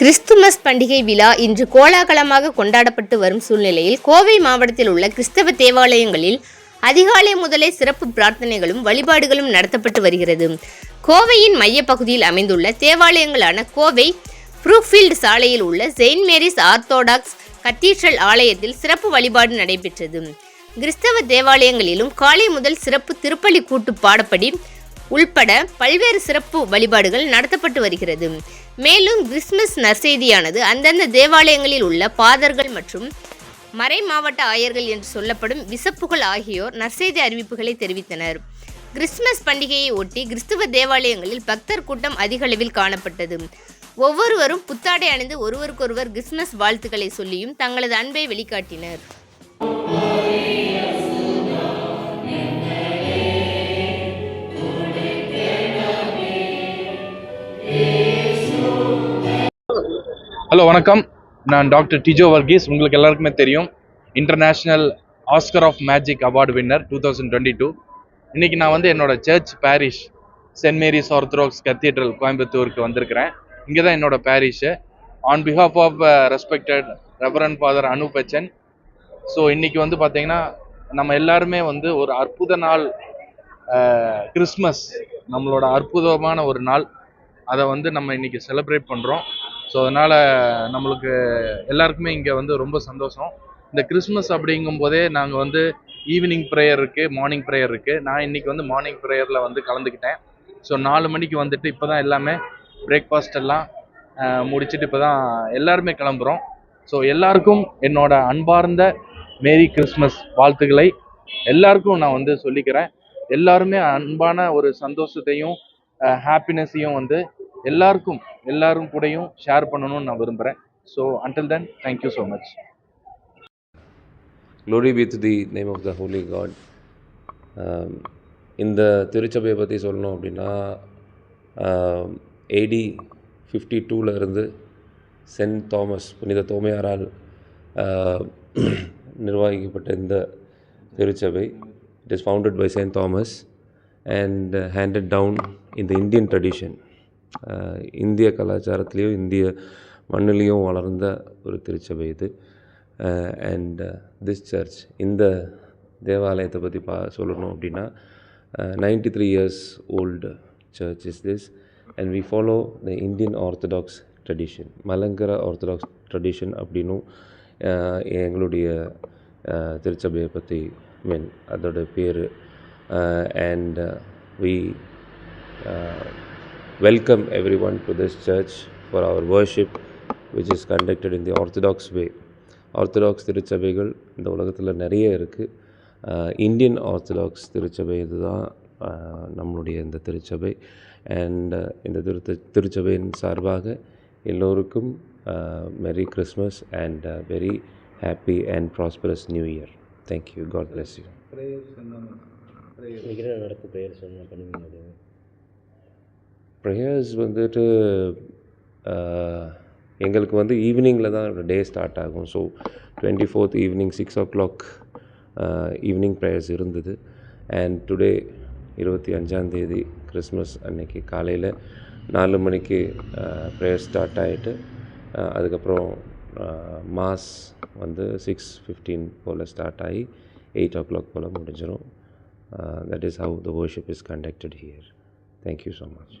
Christmas பண்டிகை விழா இன்று கோலாகலமாக கொண்டாடப்பட்டு வரும் சூழ்நிலையில் கோவை மாவட்டத்தில் உள்ள கிறிஸ்தவ தேவாலயங்களில் அதிகாலை முதலே சிறப்பு பிரார்த்தனைகளும் வழிபாடுகளும் நடத்தப்பட்டு வருகிறது. கோவையின் மையப்பகுதியில் அமைந்துள்ள தேவாலயங்களான கோவை ப்ரூஃபீல்டு சாலையில் உள்ள செயின்ட் மேரிஸ் ஆர்த்தோடாக்ஸ் கத்தீட்ரல் ஆலயத்தில் சிறப்பு வழிபாடு நடைபெற்றது. கிறிஸ்தவ தேவாலயங்களிலும் காலை முதல் சிறப்பு திருப்பலி கூட்டு பாடப்படி உள்பட பல்வேறு சிறப்பு வழிபாடுகள் நடத்தப்பட்டு வருகிறது. மேலும் கிறிஸ்துமஸ் நற்செய்தியானது அந்தந்த தேவாலயங்களில் உள்ள பாதர்கள் மற்றும் மறை மாவட்ட ஆயர்கள் என்று சொல்லப்படும் விசப்புகள் ஆகியோர் நற்செய்தி அறிவிப்புகளை தெரிவித்தனர். கிறிஸ்துமஸ் பண்டிகையை ஒட்டி கிறிஸ்துவ தேவாலயங்களில் பக்தர் கூட்டம் அதிகளவில் காணப்பட்டது. ஒவ்வொருவரும் புத்தாடை அணிந்து ஒருவருக்கொருவர் கிறிஸ்துமஸ் வாழ்த்துக்களை சொல்லியும் தங்களது அன்பை வெளிக்காட்டினர். ஹலோ வணக்கம். நான் டாக்டர் டிஜோ வர்கீஸ். உங்களுக்கு எல்லாருக்குமே தெரியும். International Oscar of magic award winner two thousand twenty two இன்றைக்கி நான் வந்து என்னோட church parish Saint Mary's Orthodox cathedral கோயம்புத்தூருக்கு வந்திருக்கிறேன். இங்கே தான் என்னோட parish on behalf of respected reverend father Anupachan so இன்றைக்கி வந்து பார்த்தீங்கன்னா நம்ம எல்லாருமே வந்து ஒரு அற்புத நாள் uh, கிறிஸ்மஸ் நம்மளோட அற்புதமான ஒரு நாள். அதை வந்து நம்ம இன்னைக்கு செலிப்ரேட் பண்ணுறோம் ஸோ அதனால் நம்மளுக்கு எல்லாருக்குமே இங்கே வந்து ரொம்ப சந்தோஷம். இந்த கிறிஸ்மஸ் அப்படிங்கும் போதே நாங்கள் வந்து ஈவினிங் ப்ரேயர் இருக்குது மார்னிங் ப்ரேயர் இருக்குது நான் இன்னைக்கு வந்து மார்னிங் ப்ரேயரில் வந்து கலந்துக்கிட்டேன். ஸோ நாலு மணிக்கு வந்துட்டு இப்போ தான் எல்லாமே பிரேக்ஃபாஸ்ட் எல்லாம் முடிச்சுட்டு முடிச்சிட்டு இப்போ தான் எல்லாருமே கிளம்புறோம். ஸோ எல்லாருக்கும் என்னோட அன்பார்ந்த மேரி கிறிஸ்மஸ் வாழ்த்துக்களை எல்லாருக்கும் நான் வந்து சொல்லிக்கிறேன். எல்லாருமே அன்பான ஒரு சந்தோஷத்தையும் ஹாப்பினஸையும் வந்து எல்லாருக்கும் எல்லாரும் கூடயும் ஷேர் பண்ணணும்னு நான் விரும்புகிறேன் so until then thank you so much glory with the name of the holy God இந்த திருச்சபையை பற்றி சொல்லணும் அப்படின்னா um, ஏடி ஃபிஃப்டி இருந்து சென்ட் தாமஸ் புனித தோமையாரால் uh, நிர்வகிக்கப்பட்ட இந்த திருச்சபை. It is founded by Saint Thomas and handed down in the Indian tradition இந்திய கலாச்சாரத்திலையும் இந்திய மண்ணிலையும் வளர்ந்த ஒரு திருச்சபை இது. அண்ட் திஸ் சர்ச் இந்த தேவாலயத்தை பற்றி பா சொல்லணும் அப்படின்னா ninety three years old church is this and we follow the Indian Orthodox tradition Malankara Orthodox tradition அப்படின்னும் எங்களுடைய திருச்சபையை பற்றி மீன் அதோட பேர். And we welcome everyone to this church for our worship which is conducted in the orthodox way. Orthodox திருச்சபைகள் இந்த உலகத்தில் நிறைய இருக்குது இந்தியன் ஆர்த்தடாக்ஸ் திருச்சபை இதுதான் நம்மளுடைய இந்த திருச்சபை. அண்ட் இந்த திரு திருச்சபையின் சார்பாக எல்லோருக்கும் merry Christmas and very happy and prosperous new year thank you God bless you நடப்பு ப்ரேயர்ஸ் என்ன பண்ணுவீங்க ப்ரேயர்ஸ் வந்துட்டு எங்களுக்கு வந்து ஈவினிங்கில் தான் டே ஸ்டார்ட் ஆகும். So twenty fourth evening six o'clock evening prayers இருந்தது. அண்ட் டுடே இருபத்தி அஞ்சாந்தேதி கிறிஸ்மஸ் அன்னைக்கு காலையில் நாலு மணிக்கு ப்ரேயர் ஸ்டார்ட் ஆகிட்டு அதுக்கப்புறம் மாஸ் வந்து சிக்ஸ் ஃபிஃப்டீன் போல் ஸ்டார்ட் ஆகி எயிட் ஓ கிளாக் போல் முடிஞ்சிடும் that is how the worship is conducted here thank you so much.